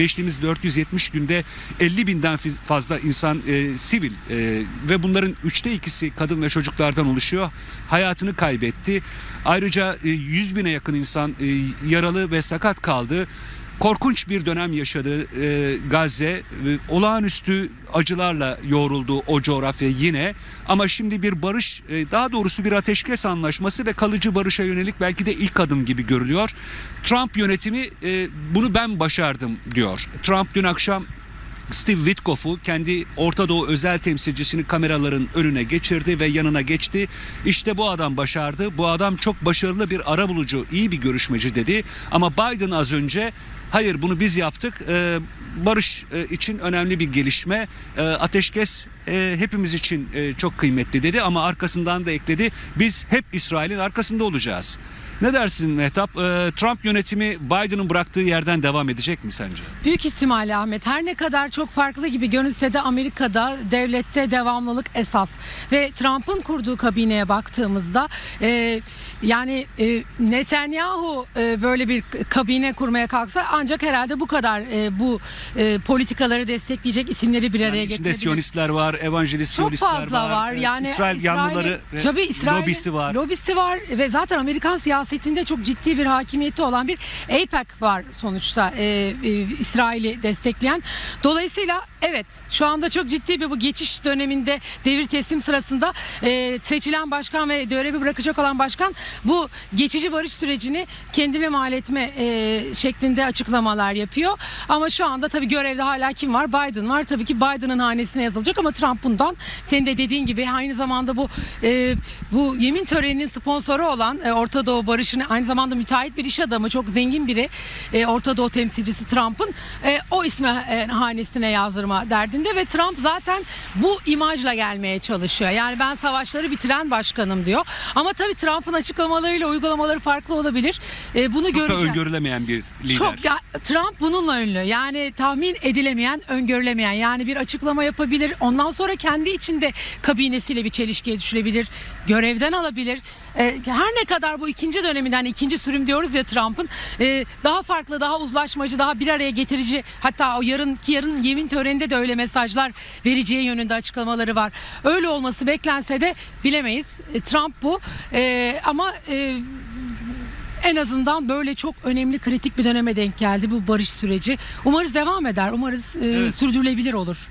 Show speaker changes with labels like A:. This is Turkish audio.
A: geçtiğimiz 470 günde 50 binden fazla insan e, sivil e, ve bunların üçte ikisi kadın ve çocuklardan oluşuyor. Hayatını kaybetti. Ayrıca e, 100 bine yakın insan e, yaralı ve sakat kaldı. Korkunç bir dönem yaşadı e, Gazze. E, olağanüstü acılarla yoğruldu o coğrafya yine. Ama şimdi bir barış, e, daha doğrusu bir ateşkes anlaşması ve kalıcı barışa yönelik belki de ilk adım gibi görülüyor. Trump yönetimi e, bunu ben başardım diyor. Trump dün akşam Steve Witkoff'u kendi Orta Doğu özel temsilcisini kameraların önüne geçirdi ve yanına geçti. İşte bu adam başardı. Bu adam çok başarılı bir arabulucu, iyi bir görüşmeci dedi. Ama Biden az önce hayır bunu biz yaptık. Ee, barış e, için önemli bir gelişme. Ee, ateşkes e, hepimiz için e, çok kıymetli dedi ama arkasından da ekledi. Biz hep İsrail'in arkasında olacağız. Ne dersin Mehtap? Ee, Trump yönetimi Biden'ın bıraktığı yerden devam edecek mi sence?
B: Büyük ihtimalle Ahmet her ne kadar çok farklı gibi görünse de Amerika'da devlette devamlılık esas ve Trump'ın kurduğu kabineye baktığımızda e, yani e, Netanyahu e, böyle bir kabine kurmaya kalksa ancak herhalde bu kadar e, bu e, politikaları destekleyecek isimleri bir araya
A: Yani içinde
B: getirebilir.
A: Siyonistler var, evangelist
B: Çok
A: Siyonistler
B: fazla
A: var.
B: var.
A: Evet,
B: Yani
A: İsrail yanlıları ve
B: tabii İsrail
A: lobisi var.
B: Lobisi var ve zaten Amerikan siyasetinde çok ciddi bir hakimiyeti olan bir AIPAC var sonuçta e, e, İsrail'i destekleyen. Dolayısıyla evet şu anda çok ciddi bir bu geçiş döneminde devir teslim sırasında e, seçilen başkan ve görevi bırakacak olan başkan bu geçici barış sürecini kendine mal etme e, şeklinde açıklamalar yapıyor. Ama şu anda tabii görevde hala kim var? Biden var. Tabii ki Biden'ın hanesine yazılacak ama Trump bundan senin de dediğin gibi aynı zamanda bu e, bu yemin töreninin sponsoru olan e, Orta Doğu barışını aynı zamanda müteahhit bir iş adamı çok zengin biri e, Orta Doğu temsilcisi Trump'ın e, o isme e, hanesine yazdırma derdinde ve Trump zaten bu imajla gelmeye çalışıyor. Yani ben savaşları bitiren başkanım diyor. Ama tabii Trump'ın açıklamalarıyla uygulamaları farklı olabilir. E, bunu göreceğiz.
A: öngörülemeyen bir lider.
B: Çok ya Trump bununla ünlü. Yani tahmin edilemeyen, öngörülemeyen. Yani bir açıklama yapabilir. Ondan sonra kendi içinde kabinesiyle bir çelişkiye düşülebilir. Görevden alabilir. Ee, her ne kadar bu ikinci döneminden ikinci sürüm diyoruz ya Trump'ın e, daha farklı, daha uzlaşmacı, daha bir araya getirici hatta o yarınki yarın yemin töreninde de öyle mesajlar vereceği yönünde açıklamaları var. Öyle olması beklense de bilemeyiz. E, Trump bu. E, ama e, en azından böyle çok önemli kritik bir döneme denk geldi bu barış süreci. Umarız devam eder. Umarız e,
A: Evet.
B: sürdürülebilir olur.